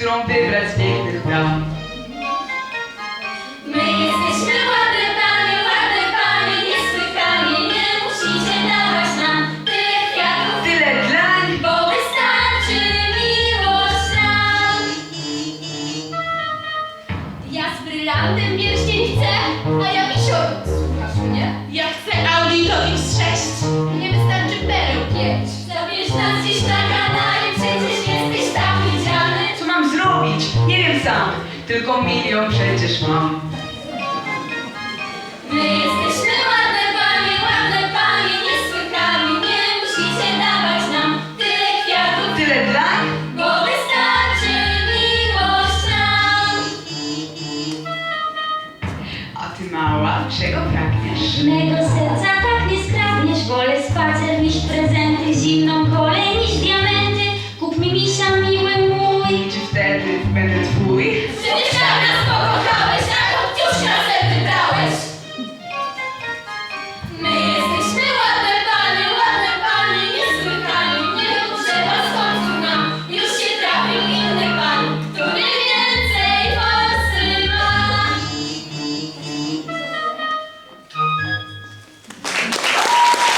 którą wybrać z pięknych dam. My jesteśmy ładne panie, ładne panie, niesłychanie, nie musicie dawać nam tyle kwiatów, Tyle dlań, bo wystarczy miłość nam. Ja z brylantem pierścień chcę, a ja wisior. Słuchasz mnie? Ja sam, tylko milion przecież mam. My jesteśmy ładne panie, ładne panie, niesłychani, nie musicie dawać nam tyle kwiatów, Tyle dla nich bo wystarczy miłość nam. A ty mała, czego pragniesz? Mego serca tak nie skradniesz, wolę spać.